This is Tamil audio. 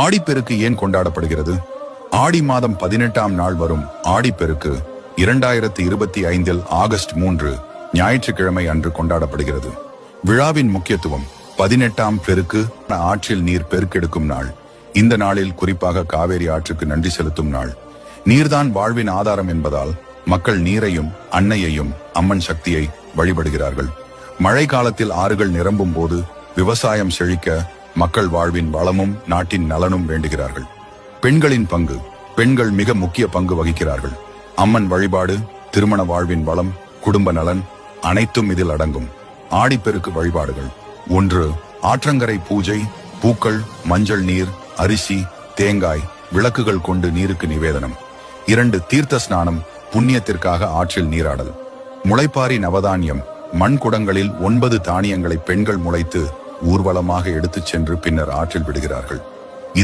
ஆடிப்பெருக்கு ஏன் கொண்டாடப்படுகிறது? ஆடி மாதம் பதினெட்டாம் நாள் வரும் ஆடிப்பெருக்கு இரண்டாயிரத்தி இருபத்தி ஐந்தில் ஆகஸ்ட் மூன்று ஞாயிற்றுக்கிழமை அன்று கொண்டாடப்படுகிறது. விழாவின் முக்கியத்துவம் பதினெட்டாம் பெருக்கு ஆற்றில் நீர் பெருக்கெடுக்கும் நாள். இந்த நாளில் குறிப்பாக காவேரி ஆற்றுக்கு நன்றி செலுத்தும் நாள். நீர்தான் வாழ்வின் ஆதாரம் என்பதால் மக்கள் நீரையும் அன்னையையும் அம்மன் சக்தியை வழிபடுகிறார்கள். மழை காலத்தில் ஆறுகள் நிரம்பும் போது விவசாயம் செழிக்க மக்கள் வாழ்வின் வளமும் நாட்டின் நலனும் வேண்டுகிறார்கள். பெண்களின் பங்கு பெண்கள் மிக முக்கிய பங்கு வகிக்கிறார்கள். அம்மன் வழிபாடு திருமண வாழ்வின் வளம் குடும்ப நலன் அனைத்தும் இதில் அடங்கும். ஆடிப்பெருக்கு வழிபாடுகள். ஒன்று ஆற்றங்கரை பூஜை பூக்கள் மஞ்சள் நீர் அரிசி தேங்காய் விளக்குகள் கொண்டு நீருக்கு நிவேதனம். இரண்டு தீர்த்த ஸ்நானம் புண்ணியத்திற்காக ஆற்றில் நீராடல். முளைப்பாரி நவதானியம். மண் குடங்களில் ஒன்பது தானியங்களை பெண்கள் முளைத்து ஊர்வலமாக எடுத்துச் சென்று பின்னர் ஆற்றில் விடுகிறார்கள்.